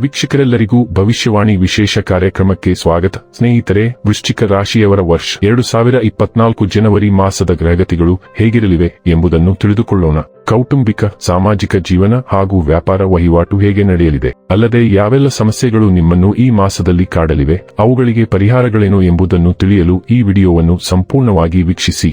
ವೀಕ್ಷಕರೆಲ್ಲರಿಗೂ ಭವಿಷ್ಯವಾಣಿ ವಿಶೇಷ ಕಾರ್ಯಕ್ರಮಕ್ಕೆ ಸ್ವಾಗತ. ಸ್ನೇಹಿತರೆ, ವೃಶ್ಚಿಕ ರಾಶಿಯವರ ವರ್ಷ ಎರಡು ಸಾವಿರ ಇಪ್ಪತ್ನಾಲ್ಕು ಜನವರಿ ಮಾಸದ ಗ್ರಹಗತಿಗಳು ಹೇಗಿರಲಿವೆ ಎಂಬುದನ್ನು ತಿಳಿದುಕೊಳ್ಳೋಣ. ಕೌಟುಂಬಿಕ, ಸಾಮಾಜಿಕ ಜೀವನ ಹಾಗೂ ವ್ಯಾಪಾರ ವಹಿವಾಟು ಹೇಗೆ ನಡೆಯಲಿದೆ? ಅಲ್ಲದೆ ಯಾವೆಲ್ಲ ಸಮಸ್ಯೆಗಳು ನಿಮ್ಮನ್ನು ಈ ಮಾಸದಲ್ಲಿ ಕಾಡಲಿವೆ? ಅವುಗಳಿಗೆ ಪರಿಹಾರಗಳೇನು ಎಂಬುದನ್ನು ತಿಳಿಯಲು ಈ ವಿಡಿಯೋವನ್ನು ಸಂಪೂರ್ಣವಾಗಿ ವೀಕ್ಷಿಸಿ.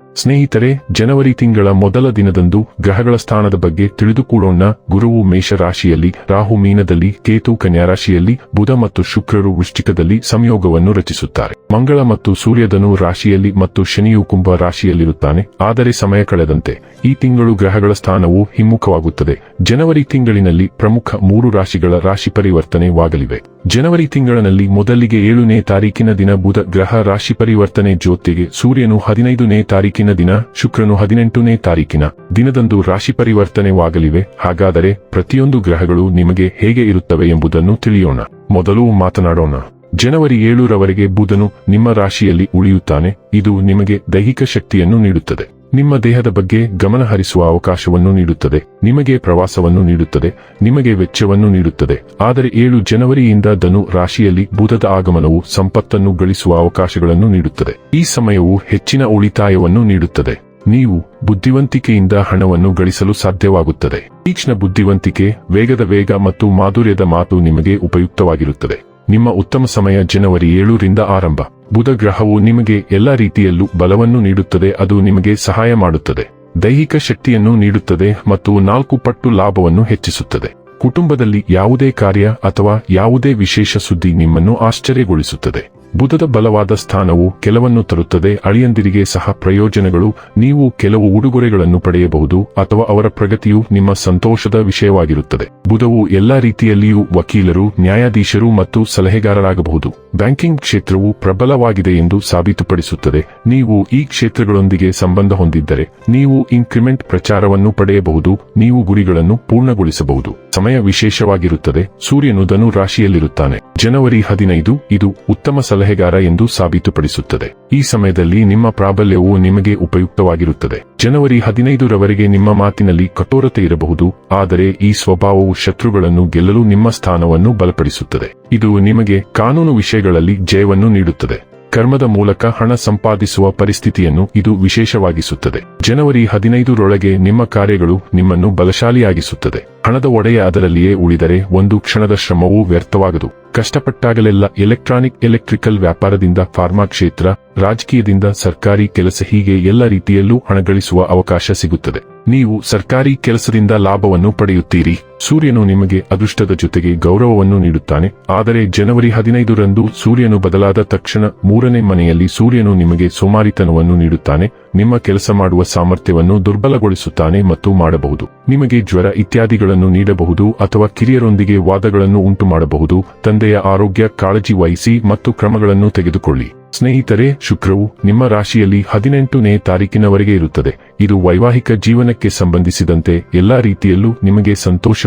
ಸ್ನೇಹಿತರೆ, ಜನವರಿ ತಿಂಗಳ ಮೊದಲ ದಿನದಂದು ಗ್ರಹಗಳ ಸ್ಥಾನದ ಬಗ್ಗೆ ತಿಳಿದುಕೊಳ್ಳೋಣ. ಗುರುವು ಮೇಷ ರಾಶಿಯಲ್ಲಿ ರಾಹು ಮೀನದಲ್ಲಿ, ಕೇತು ಕನ್ಯಾ ರಾಶಿಯಲ್ಲಿ, ಬುಧ ಮತ್ತು ಶುಕ್ರರು ವೃಶ್ಚಿಕದಲ್ಲಿ ಸಂಯೋಗವನ್ನು ರಚಿಸುತ್ತಾರೆ. ಮಂಗಳ ಮತ್ತು ಸೂರ್ಯದನು ರಾಶಿಯಲ್ಲಿ ಮತ್ತು ಶನಿಯು ಕುಂಭ ರಾಶಿಯಲ್ಲಿರುತ್ತಾನೆ. ಆದರೆ ಸಮಯ ಕಳೆದಂತೆ ಈ ತಿಂಗಳು ಗ್ರಹಗಳ ಸ್ಥಾನವು ಹಿಮ್ಮುಖವಾಗುತ್ತದೆ. ಜನವರಿ ತಿಂಗಳಿನಲ್ಲಿ ಪ್ರಮುಖ ಮೂರು ರಾಶಿಗಳ ರಾಶಿ ಪರಿವರ್ತನೆವಾಗಲಿವೆ. ಜನವರಿ ತಿಂಗಳಿನಲ್ಲಿ ಮೊದಲಿಗೆ ಏಳನೇ ತಾರೀಕಿನ ದಿನ ಬುಧ ಗ್ರಹ ರಾಶಿ ಪರಿವರ್ತನೆ ಜೊತೆಗೆ ಸೂರ್ಯನು ಹದಿನೈದನೇ ತಾರೀಕಿನ ದಿನ, ಶುಕ್ರನು ಹದಿನೆಂಟನೇ ತಾರೀಕಿನ ದಿನದಂದು ರಾಶಿ ಪರಿವರ್ತನೆವಾಗಲಿವೆ. ಹಾಗಾದರೆ ಪ್ರತಿಯೊಂದು ಗ್ರಹಗಳು ನಿಮಗೆ ಹೇಗೆ ಇರುತ್ತವೆ ಎಂಬುದನ್ನು ತಿಳಿಯೋಣ. ಮೊದಲು ಮಾತನಾಡೋಣ. ಜನವರಿ ಏಳರವರೆಗೆ ಬುಧನು ನಿಮ್ಮ ರಾಶಿಯಲ್ಲಿ ಉಳಿಯುತ್ತಾನೆ. ಇದು ನಿಮಗೆ ದೈಹಿಕ ಶಕ್ತಿಯನ್ನು ನೀಡುತ್ತದೆ. ನಿಮ್ಮ ದೇಹದ ಬಗ್ಗೆ ಗಮನ ಹರಿಸುವ ಅವಕಾಶವನ್ನು ನೀಡುತ್ತದೆ. ನಿಮಗೆ ಪ್ರವಾಸವನ್ನು ನೀಡುತ್ತದೆ. ನಿಮಗೆ ವೆಚ್ಚವನ್ನು ನೀಡುತ್ತದೆ. ಆದರೆ ಏಳು ಜನವರಿಯಿಂದ ಧನು ರಾಶಿಯಲ್ಲಿ ಬುಧದ ಆಗಮನವು ಸಂಪತ್ತನ್ನು ಗಳಿಸುವ ಅವಕಾಶಗಳನ್ನು ನೀಡುತ್ತದೆ. ಈ ಸಮಯವು ಹೆಚ್ಚಿನ ಉಳಿತಾಯವನ್ನು ನೀಡುತ್ತದೆ. ನೀವು ಬುದ್ಧಿವಂತಿಕೆಯಿಂದ ಹಣವನ್ನು ಗಳಿಸಲು ಸಾಧ್ಯವಾಗುತ್ತದೆ. ತೀಕ್ಷ್ಣ ಬುದ್ಧಿವಂತಿಕೆ, ವೇಗದ ವೇಗ ಮತ್ತು ಮಾಧುರ್ಯದ ಮಾತು ನಿಮಗೆ ಉಪಯುಕ್ತವಾಗಿರುತ್ತದೆ. ನಿಮ್ಮ ಉತ್ತಮ ಸಮಯ ಜನವರಿ ಏಳರಿಂದ ಆರಂಭ. ಬುಧ ಗ್ರಹವು ನಿಮಗೆ ಎಲ್ಲ ರೀತಿಯಲ್ಲೂ ಬಲವನ್ನು ನೀಡುತ್ತದೆ, ಅದು ನಿಮಗೆ ಸಹಾಯ ಮಾಡುತ್ತದೆ. ದೈಹಿಕ ಶಕ್ತಿಯನ್ನು ನೀಡುತ್ತದೆ ಮತ್ತು ನಾಲ್ಕು ಪಟ್ಟು ಲಾಭವನ್ನು ಹೆಚ್ಚಿಸುತ್ತದೆ. ಕುಟುಂಬದಲ್ಲಿ ಯಾವುದೇ ಕಾರ್ಯ ಅಥವಾ ಯಾವುದೇ ವಿಶೇಷ ಸುದ್ದಿ ನಿಮ್ಮನ್ನು ಆಶ್ಚರ್ಯಗೊಳಿಸುತ್ತದೆ. ಬುಧದ ಬಲವಾದ ಸ್ಥಾನವು ಕೆಲವನ್ನು ತರುತ್ತದೆ, ಅಳಿಯಂದಿರಿಗೆ ಸಹ ಪ್ರಯೋಜನಗಳು. ನೀವು ಕೆಲವು ಉಡುಗೊರೆಗಳನ್ನು ಪಡೆಯಬಹುದು, ಅಥವಾ ಅವರ ಪ್ರಗತಿಯು ನಿಮ್ಮ ಸಂತೋಷದ ವಿಷಯವಾಗಿರುತ್ತದೆ. ಬುಧವು ಎಲ್ಲಾ ರೀತಿಯಲ್ಲಿಯೂ ವಕೀಲರು, ನ್ಯಾಯಾಧೀಶರು ಮತ್ತು ಸಲಹೆಗಾರರಾಗಬಹುದು. ಬ್ಯಾಂಕಿಂಗ್ ಕ್ಷೇತ್ರವು ಪ್ರಬಲವಾಗಿದೆ ಎಂದು ಸಾಬೀತುಪಡಿಸುತ್ತದೆ. ನೀವು ಈ ಕ್ಷೇತ್ರಗಳೊಂದಿಗೆ ಸಂಬಂಧ ಹೊಂದಿದ್ದರೆ, ನೀವು ಇನ್ಕ್ರಿಮೆಂಟ್ ಪ್ರಚಾರವನ್ನು ಪಡೆಯಬಹುದು, ನೀವು ಗುರಿಗಳನ್ನು ಪೂರ್ಣಗೊಳಿಸಬಹುದು. ಸಮಯ ವಿಶೇಷವಾಗಿರುತ್ತದೆ. ಸೂರ್ಯನು ಧನು ರಾಶಿಯಲ್ಲಿರುತ್ತಾನೆ ಜನವರಿ ಹದಿನೈದು, ಇದು ಉತ್ತಮ ಸಲಹೆಗಾರ ಎಂದು ಸಾಬೀತುಪಡಿಸುತ್ತದೆ. ಈ ಸಮಯದಲ್ಲಿ ನಿಮ್ಮ ಪ್ರಾಬಲ್ಯವು ನಿಮಗೆ ಉಪಯುಕ್ತವಾಗಿರುತ್ತದೆ. ಜನವರಿ ಹದಿನೈದರವರೆಗೆ ನಿಮ್ಮ ಮಾತಿನಲ್ಲಿ ಕಠೋರತೆ ಇರಬಹುದು, ಆದರೆ ಈ ಸ್ವಭಾವವು ಶತ್ರುಗಳನ್ನು ಗೆಲ್ಲಲು ನಿಮ್ಮ ಸ್ಥಾನವನ್ನು ಬಲಪಡಿಸುತ್ತದೆ. ಇದು ನಿಮಗೆ ಕಾನೂನು ವಿಷಯಗಳಲ್ಲಿ ಜಯವನ್ನು ನೀಡುತ್ತದೆ. ಕರ್ಮದ ಮೂಲಕ ಹಣ ಸಂಪಾದಿಸುವ ಪರಿಸ್ಥಿತಿಯನ್ನು ಇದು ವಿಶೇಷವಾಗಿಸುತ್ತದೆ. ಜನವರಿ ಹದಿನೈದರೊಳಗೆ ನಿಮ್ಮ ಕಾರ್ಯಗಳು ನಿಮ್ಮನ್ನು ಬಲಶಾಲಿಯಾಗಿಸುತ್ತದೆ. ಹಣದ ಒಡೆಯ ಅದರಲ್ಲಿಯೇ ಉಳಿದರೆ ಒಂದು ಕ್ಷಣದ ಶ್ರಮವೂ ವ್ಯರ್ಥವಾಗದು. ಕಷ್ಟಪಟ್ಟಾಗಲೆಲ್ಲ ಎಲೆಕ್ಟ್ರಾನಿಕ್ ಎಲೆಕ್ಟ್ರಿಕಲ್ ವ್ಯಾಪಾರದಿಂದ ಫಾರ್ಮಾ ಕ್ಷೇತ್ರ, ರಾಜಕೀಯದಿಂದ ಸರ್ಕಾರಿ ಕೆಲಸ ಹೀಗೆ ಎಲ್ಲ ರೀತಿಯಲ್ಲೂ ಹಣ ಗಳಿಸುವ ಅವಕಾಶ ಸಿಗುತ್ತದೆ. ನೀವು ಸರ್ಕಾರಿ ಕೆಲಸದಿಂದ ಲಾಭವನ್ನು ಪಡೆಯುತ್ತೀರಿ. ಸೂರ್ಯನು ನಿಮಗೆ ಅದೃಷ್ಟದ ಜೊತೆಗೆ ಗೌರವವನ್ನು ನೀಡುತ್ತಾನೆ. ಆದರೆ ಜನವರಿ ಹದಿನೈದರಂದು ಸೂರ್ಯನು ಬದಲಾದ ತಕ್ಷಣ ಮೂರನೇ ಮನೆಯಲ್ಲಿ ಸೂರ್ಯನು ನಿಮಗೆ ಸೋಮಾರಿತನವನ್ನು ನೀಡುತ್ತಾನೆ. ನಿಮ್ಮ ಕೆಲಸ ಮಾಡುವ ಸಾಮರ್ಥ್ಯವನ್ನು ದುರ್ಬಲಗೊಳಿಸುತ್ತಾನೆ ಮತ್ತು ಮಾಡಬಹುದು. ನಿಮಗೆ ಜ್ವರ ಇತ್ಯಾದಿಗಳನ್ನು ನೀಡಬಹುದು ಅಥವಾ ಕಿರಿಯರೊಂದಿಗೆ ವಾದಗಳನ್ನು ಉಂಟು ಮಾಡಬಹುದು ತಂದೆಯ ಆರೋಗ್ಯ ಕಾಳಜಿ ವಹಿಸಿ ಮತ್ತು ಕ್ರಮಗಳನ್ನು ತೆಗೆದುಕೊಳ್ಳಿ. ಸ್ನೇಹಿತರೆ, ಶುಕ್ರವು ನಿಮ್ಮ ರಾಶಿಯಲ್ಲಿ ಹದಿನೆಂಟನೇ ತಾರೀಕಿನವರೆಗೆ ಇರುತ್ತದೆ. ಇದು ವೈವಾಹಿಕ ಜೀವನಕ್ಕೆ ಸಂಬಂಧಿಸಿದಂತೆ ಎಲ್ಲಾ ರೀತಿಯಲ್ಲೂ ನಿಮಗೆ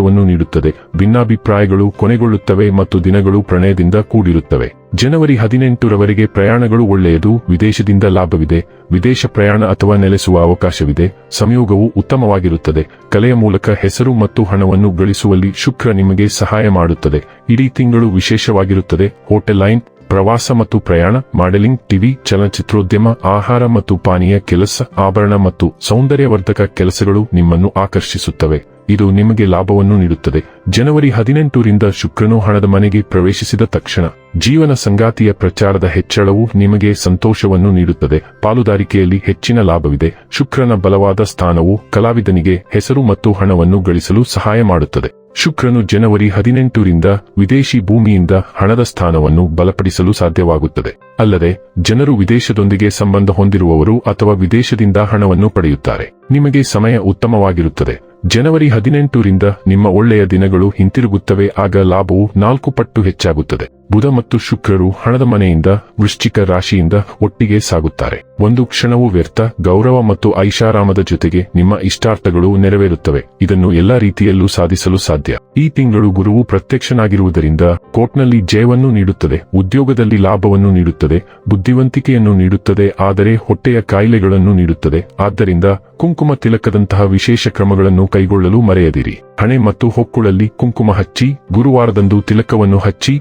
ಸಂತೋಷವನ್ನು ನೀಡುತ್ತದೆ. ಭಿನ್ನಾಭಿಪ್ರಾಯಗಳು ಕೊನೆಗೊಳ್ಳುತ್ತವೆ ಮತ್ತು ದಿನಗಳು ಪ್ರಣಯದಿಂದ ಕೂಡಿರುತ್ತವೆ. ಜನವರಿ ಹದಿನೆಂಟರವರೆಗೆ ಪ್ರಯಾಣಗಳು ಒಳ್ಳೆಯದು, ವಿದೇಶದಿಂದ ಲಾಭವಿದೆ. ವಿದೇಶ ಪ್ರಯಾಣ ಅಥವಾ ನೆಲೆಸುವ ಅವಕಾಶವಿದೆ. ಸಂಯೋಗವು ಉತ್ತಮವಾಗಿರುತ್ತದೆ. ಕಲೆಯ ಮೂಲಕ ಹೆಸರು ಮತ್ತು ಹಣವನ್ನು ಗಳಿಸುವಲ್ಲಿ ಶುಕ್ರ ನಿಮಗೆ ಸಹಾಯ ಮಾಡುತ್ತದೆ. ಇಡೀ ತಿಂಗಳು ವಿಶೇಷವಾಗಿರುತ್ತದೆ. ಹೋಟೆಲ್ ಲೈನ್, ಪ್ರವಾಸ ಮತ್ತು ಪ್ರಯಾಣ, ಮಾಡೆಲಿಂಗ್, ಟಿವಿ, ಚಲನಚಿತ್ರೋದ್ಯಮ, ಆಹಾರ ಮತ್ತು ಪಾನೀಯ, ಕೆಲಸ, ಆಭರಣ ಮತ್ತು ಸೌಂದರ್ಯವರ್ಧಕ ಕೆಲಸಗಳು ನಿಮ್ಮನ್ನು ಆಕರ್ಷಿಸುತ್ತವೆ. ಇದು ನಿಮಗೆ ಲಾಭವನ್ನು ನೀಡುತ್ತದೆ. ಜನವರಿ ಹದಿನೆಂಟರಿಂದ ಶುಕ್ರನು ಹಣದ ಮನೆಗೆ ಪ್ರವೇಶಿಸಿದ ತಕ್ಷಣ ಜೀವನ ಸಂಗಾತಿಯ ಪ್ರಚಾರದ ಹೆಚ್ಚಳವು ನಿಮಗೆ ಸಂತೋಷವನ್ನು ನೀಡುತ್ತದೆ. ಪಾಲುದಾರಿಕೆಯಲ್ಲಿ ಹೆಚ್ಚಿನ ಲಾಭವಿದೆ. ಶುಕ್ರನ ಬಲವಾದ ಸ್ಥಾನವು ಕಲಾವಿದನಿಗೆ ಹೆಸರು ಮತ್ತು ಹಣವನ್ನು ಗಳಿಸಲು ಸಹಾಯ ಮಾಡುತ್ತದೆ. ಶುಕ್ರನು ಜನವರಿ ಹದಿನೆಂಟರಿಂದ ವಿದೇಶಿ ಭೂಮಿಯಿಂದ ಹಣದ ಸ್ಥಾನವನ್ನು ಬಲಪಡಿಸಲು ಸಾಧ್ಯವಾಗುತ್ತದೆ. ಅಲ್ಲದೆ, ಜನರು ವಿದೇಶದೊಂದಿಗೆ ಸಂಬಂಧ ಹೊಂದಿರುವವರು ಅಥವಾ ವಿದೇಶದಿಂದ ಹಣವನ್ನು ಪಡೆಯುತ್ತಾರೆ. ನಿಮಗೆ ಸಮಯ ಉತ್ತಮವಾಗಿರುತ್ತದೆ. ಜನವರಿ ಹದಿನೆಂಟರಿಂದ ನಿಮ್ಮ ಒಳ್ಳೆಯ ದಿನಗಳು ಹಿಂತಿರುಗುತ್ತವೆ ಆಗ ಲಾಭವು ನಾಲ್ಕು ಪಟ್ಟು ಹೆಚ್ಚಾಗುತ್ತದೆ. ಬುಧ ಮತ್ತು ಶುಕ್ರರು ಹಣದ ಮನೆಯಿಂದ, ವೃಶ್ಚಿಕ ರಾಶಿಯಿಂದ ಒಟ್ಟಿಗೆ ಸಾಗುತ್ತಾರೆ. ಒಂದು ಕ್ಷಣವೂ ವ್ಯರ್ಥ, ಗೌರವ ಮತ್ತು ಐಷಾರಾಮದ ಜೊತೆಗೆ ನಿಮ್ಮ ಇಷ್ಟಾರ್ಥಗಳು ನೆರವೇರುತ್ತವೆ. ಇದನ್ನು ಎಲ್ಲಾ ರೀತಿಯಲ್ಲೂ ಸಾಧಿಸಲು ಸಾಧ್ಯ. ಈ ತಿಂಗಳು ಗುರುವು ಪ್ರತ್ಯಕ್ಷನಾಗಿರುವುದರಿಂದ ಕೋರ್ಟ್ನಲ್ಲಿ ಜಯವನ್ನು ನೀಡುತ್ತದೆ, ಉದ್ಯೋಗದಲ್ಲಿ ಲಾಭವನ್ನು ನೀಡುತ್ತದೆ, ಬುದ್ಧಿವಂತಿಕೆಯನ್ನು ನೀಡುತ್ತದೆ, ಆದರೆ ಹೊಟ್ಟೆಯ ಕಾಯಿಲೆಗಳನ್ನು ನೀಡುತ್ತದೆ. ಆದ್ದರಿಂದ ಕುಂಕುಮ ತಿಲಕದಂತಹ ವಿಶೇಷ ಕ್ರಮಗಳನ್ನು ಕೈಗೊಳ್ಳಲು ಮರೆಯದಿರಿ. ಹಣೆ ಮತ್ತು ಹೊಕ್ಕುಳಲ್ಲಿ ಕುಂಕುಮ ಹಚ್ಚಿ, ಗುರುವಾರದಂದು ತಿಲಕವನ್ನು ಹಚ್ಚಿ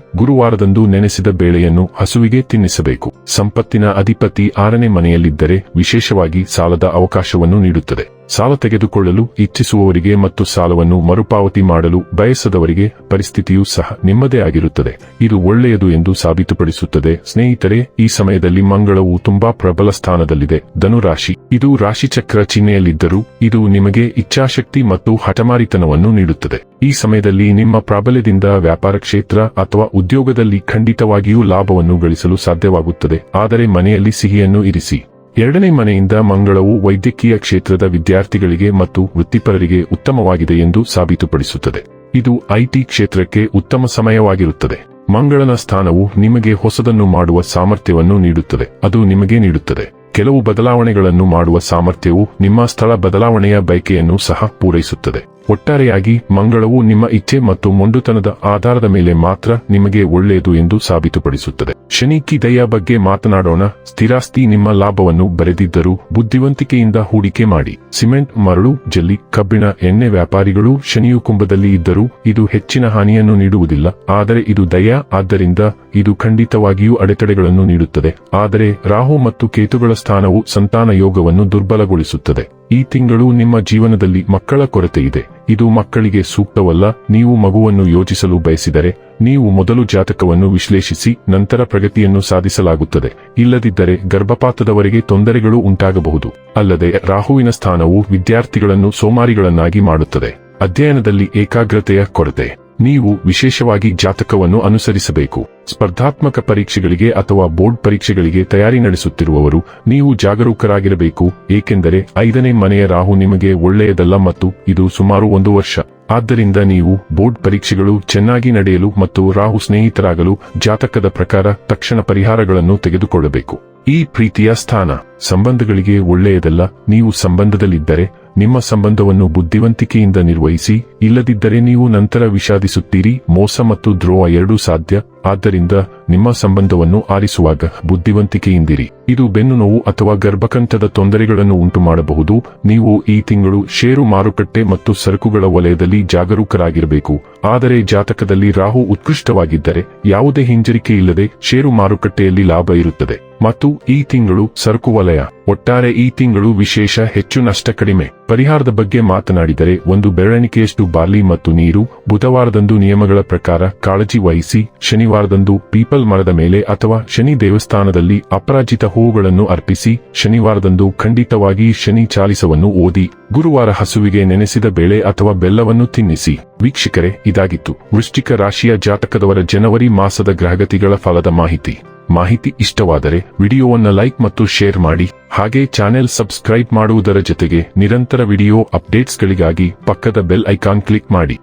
ಗುರುವಾರದಂದು ನೆನೆಸಿದ ಬೇಳೆಯನ್ನು ಹಸುವಿಗೆ ತಿನ್ನಿಸಬೇಕು. ಸಂಪತ್ತಿನ ಅಧಿಪತಿ ಆರನೇ ಮನೆಯಲ್ಲಿದ್ದರೆ ವಿಶೇಷವಾಗಿ ಸಾಲದ ಅವಕಾಶವನ್ನು ನೀಡುತ್ತದೆ. ಸಾಲ ತೆಗೆದುಕೊಳ್ಳಲು ಇಚ್ಛಿಸುವವರಿಗೆ ಮತ್ತು ಸಾಲವನ್ನು ಮರುಪಾವತಿ ಮಾಡಲು ಬಯಸದವರಿಗೆ ಪರಿಸ್ಥಿತಿಯೂ ಸಹ ನಿಮ್ಮದೇ ಆಗಿರುತ್ತದೆ. ಇದು ಒಳ್ಳೆಯದು ಎಂದು ಸಾಬೀತುಪಡಿಸುತ್ತದೆ. ಸ್ನೇಹಿತರೆ, ಈ ಸಮಯದಲ್ಲಿ ಮಂಗಳವು ತುಂಬಾ ಪ್ರಬಲ ಸ್ಥಾನದಲ್ಲಿದೆ. ಧನುರಾಶಿ, ಇದು ರಾಶಿಚಕ್ರ ಚಿಹ್ನೆಯಲ್ಲಿದ್ದರೂ ಇದು ನಿಮಗೆ ಇಚ್ಛಾಶಕ್ತಿ ಮತ್ತು ಹಠಮಾರಿತನವನ್ನು ನೀಡುತ್ತದೆ. ಈ ಸಮಯದಲ್ಲಿ ನಿಮ್ಮ ಪ್ರಾಬಲ್ಯದಿಂದ ವ್ಯಾಪಾರ ಕ್ಷೇತ್ರ ಅಥವಾ ಉದ್ಯೋಗದಲ್ಲಿ ಖಂಡಿತವಾಗಿಯೂ ಲಾಭವನ್ನು ಗಳಿಸಲು ಸಾಧ್ಯವಾಗುತ್ತದೆ. ಆದರೆ ಮನೆಯಲ್ಲಿ ಸಿಹಿಯನ್ನು ಇರಿಸಿ. ಎರಡನೇ ಮನೆಯಿಂದ ಮಂಗಳವು ವೈದ್ಯಕೀಯ ಕ್ಷೇತ್ರದ ವಿದ್ಯಾರ್ಥಿಗಳಿಗೆ ಮತ್ತು ವೃತ್ತಿಪರರಿಗೆ ಉತ್ತಮವಾಗಿದೆ ಎಂದು ಸಾಬೀತುಪಡಿಸುತ್ತದೆ. ಇದು ಐಟಿ ಕ್ಷೇತ್ರಕ್ಕೆ ಉತ್ತಮ ಸಮಯವಾಗಿರುತ್ತದೆ. ಮಂಗಳನ ಸ್ಥಾನವು ನಿಮಗೆ ಹೊಸದನ್ನು ಮಾಡುವ ಸಾಮರ್ಥ್ಯವನ್ನು ನೀಡುತ್ತದೆ. ಅದು ನಿಮಗೆ ನೀಡುತ್ತದೆ. ಕೆಲವು ಬದಲಾವಣೆಗಳನ್ನು ಮಾಡುವ ಸಾಮರ್ಥ್ಯವು ನಿಮ್ಮ ಸ್ಥಳ ಬದಲಾವಣೆಯ ಬಯಕೆಯನ್ನು ಸಹ ಪೂರೈಸುತ್ತದೆ. ಒಟ್ಟಾರೆಯಾಗಿ, ಮಂಗಳವು ನಿಮ್ಮ ಇಚ್ಛೆ ಮತ್ತು ಮೊಂಡುತನದ ಆಧಾರದ ಮೇಲೆ ಮಾತ್ರ ನಿಮಗೆ ಒಳ್ಳೆಯದು ಎಂದು ಸಾಬೀತುಪಡಿಸುತ್ತದೆ. ಶನಿ ದಯ ಬಗ್ಗೆ ಮಾತನಾಡೋಣ. ಸ್ಥಿರಾಸ್ತಿ ನಿಮ್ಮ ಲಾಭವನ್ನು ಬರೆದಿದ್ದರೂ ಬುದ್ಧಿವಂತಿಕೆಯಿಂದ ಹೂಡಿಕೆ ಮಾಡಿ. ಸಿಮೆಂಟ್, ಮರಳು, ಜಲ್ಲಿ, ಕಬ್ಬಿಣ, ಎಣ್ಣೆ ವ್ಯಾಪಾರಿಗಳು ಶನಿಯು ಕುಂಭದಲ್ಲಿ ಇದ್ದರೂ ಇದು ಹೆಚ್ಚಿನ ಹಾನಿಯನ್ನು ನೀಡುವುದಿಲ್ಲ. ಆದರೆ ಇದು ದಯ. ಆದ್ದರಿಂದ ಇದು ಖಂಡಿತವಾಗಿಯೂ ಅಡೆತಡೆಗಳನ್ನು ನೀಡುತ್ತದೆ. ಆದರೆ ರಾಹು ಮತ್ತು ಕೇತುಗಳ ಸ್ಥಾನವು ಸಂತಾನ ಯೋಗವನ್ನು ದುರ್ಬಲಗೊಳಿಸುತ್ತದೆ. ಈ ತಿಂಗಳು ನಿಮ್ಮ ಜೀವನದಲ್ಲಿ ಮಕ್ಕಳ ಕೊರತೆ ಇದೆ. ಇದು ಮಕ್ಕಳಿಗೆ ಸೂಕ್ತವಲ್ಲ, ನೀವು ಮಗುವನ್ನು ಯೋಚಿಸಲು ಬಯಸಿದರೆ, ನೀವು ಮೊದಲು ಜಾತಕವನ್ನು ವಿಶ್ಲೇಷಿಸಿ, ನಂತರ ಪ್ರಗತಿಯನ್ನು ಸಾಧಿಸಲಾಗುತ್ತದೆ. ಇಲ್ಲದಿದ್ದರೆ ಗರ್ಭಪಾತದವರೆಗೆ ತೊಂದರೆಗಳು ಉಂಟಾಗಬಹುದು. ಅಲ್ಲದೆ ರಾಹುವಿನ ಸ್ಥಾನವು ವಿದ್ಯಾರ್ಥಿಗಳನ್ನು ಸೋಮಾರಿಗಳನ್ನಾಗಿ ಮಾಡುತ್ತದೆ. ಅಧ್ಯಯನದಲ್ಲಿ ಏಕಾಗ್ರತೆಯ ಕೊರತೆ. ನೀವು ವಿಶೇಷವಾಗಿ ಜಾತಕವನ್ನು ಅನುಸರಿಸಬೇಕು. ಸ್ಪರ್ಧಾತ್ಮಕ ಪರೀಕ್ಷೆಗಳಿಗೆ ಅಥವಾ ಬೋರ್ಡ್ ಪರೀಕ್ಷೆಗಳಿಗೆ ತಯಾರಿ ನಡೆಸುತ್ತಿರುವವರು ನೀವು ಜಾಗರೂಕರಾಗಿರಬೇಕು, ಏಕೆಂದರೆ ಐದನೇ ಮನೆಯ ರಾಹು ನಿಮಗೆ ಒಳ್ಳೆಯದಲ್ಲ ಮತ್ತು ಇದು ಸುಮಾರು ಒಂದು ವರ್ಷ. ಆದ್ದರಿಂದ ನೀವು ಬೋರ್ಡ್ ಪರೀಕ್ಷೆಗಳು ಚೆನ್ನಾಗಿ ನಡೆಯಲು ಮತ್ತು ರಾಹು ಸ್ನೇಹಿತರಾಗಲು ಜಾತಕದ ಪ್ರಕಾರ ತಕ್ಷಣ ಪರಿಹಾರಗಳನ್ನು ತೆಗೆದುಕೊಳ್ಳಬೇಕು. ಈ ಪ್ರೀತಿಯ ಸ್ಥಾನ. ಸಂಬಂಧಗಳಿಗೆ ಒಳ್ಳೆಯದಲ್ಲ, ನೀವು ಸಂಬಂಧದಲ್ಲಿದ್ದರೆ ನಿಮ್ಮ ಸಂಬಂಧವನ್ನು ಬುದ್ಧಿವಂತಿಕೆಯಿಂದ ನಿರ್ವಹಿಸಿ, ಇಲ್ಲದಿದ್ದರೆ ನೀವು ನಂತರ ವಿಷಾದಿಸುತ್ತೀರಿ. ಮೋಸ ಮತ್ತು ದ್ರೋಹ ಎರಡೂ ಸಾಧ್ಯ. ಆದ್ದರಿಂದ ನಿಮ್ಮ ಸಂಬಂಧವನ್ನು ಆರಿಸುವಾಗ ಬುದ್ಧಿವಂತಿಕೆಯಿಂದಿರಿ. ಇದು ಬೆನ್ನು ನೋವು ಅಥವಾ ಗರ್ಭಕಂಠದ ತೊಂದರೆಗಳನ್ನು ಉಂಟು ಮಾಡಬಹುದು ನೀವು ಈ ತಿಂಗಳು ಷೇರು ಮಾರುಕಟ್ಟೆ ಮತ್ತು ಸರಕುಗಳ ವಲಯದಲ್ಲಿ ಜಾಗರೂಕರಾಗಿರಬೇಕು. ಆದರೆ ಜಾತಕದಲ್ಲಿ ರಾಹು ಉತ್ಕೃಷ್ಟವಾಗಿದ್ದರೆ ಯಾವುದೇ ಹಿಂಜರಿಕೆ ಇಲ್ಲದೆ ಷೇರು ಮಾರುಕಟ್ಟೆಯಲ್ಲಿ ಲಾಭ ಇರುತ್ತದೆ. ಮತ್ತು ಈ ತಿಂಗಳು ಸರಕು ವಲಯ. ಒಟ್ಟಾರೆ ಈ ತಿಂಗಳು ವಿಶೇಷ ಹೆಚ್ಚು ನಷ್ಟ ಕಡಿಮೆ. ಪರಿಹಾರದ ಬಗ್ಗೆ ಮಾತನಾಡಿದರೆ, ಒಂದು ಬೆರಳಿಕೆಯಷ್ಟು ಬಾರ್ಲಿ ಮತ್ತು ನೀರು, ಬುಧವಾರದಂದು ನಿಯಮಗಳ ಪ್ರಕಾರ ಕಾಳಜಿ ವಹಿಸಿ, ಶನಿವಾರದಂದು ಪೀಪಲ್ ಮರದ ಮೇಲೆ ಅಥವಾ ಶನಿ ದೇವಸ್ಥಾನದಲ್ಲಿ ಅಪರಾಜಿತ ಹೂವುಗಳನ್ನು ಅರ್ಪಿಸಿ, ಶನಿವಾರದಂದು ಖಂಡಿತವಾಗಿ ಶನಿ ಚಾಲಿಸವನ್ನು ಓದಿ. ಗುರುವಾರ ಹಸುವಿಗೆ ನೆನೆಸಿದ ಬೇಳೆ ಅಥವಾ ಬೆಲ್ಲವನ್ನು ತಿನ್ನಿಸಿ. ವೀಕ್ಷಕರೇ, ಇದಾಗಿತ್ತು. ವೃಶ್ಚಿಕ ರಾಶಿಯ ಜಾತಕದವರ ಜನವರಿ ಮಾಸದ ಗ್ರಹಗತಿಗಳ ಫಲದ ಮಾಹಿತಿ. ಮಾಹಿತಿ ಇಷ್ಟವಾದರೆ ವಿಡಿಯೋವನ್ನು ಲೈಕ್ ಮತ್ತು ಶೇರ್ ಮಾಡಿ. ಹಾಗೆ ಚಾನೆಲ್ ಸಬ್ಸ್ಕ್ರೈಬ್ ಮಾಡುವುದರ ಜೊತೆಗೆ ನಿರಂತರ ವಿಡಿಯೋ ಅಪ್ಡೇಟ್ಸ್ಗಳಿಗಾಗಿ ಪಕ್ಕದ ಬೆಲ್ ಐಕಾನ್ ಕ್ಲಿಕ್ ಮಾಡಿ.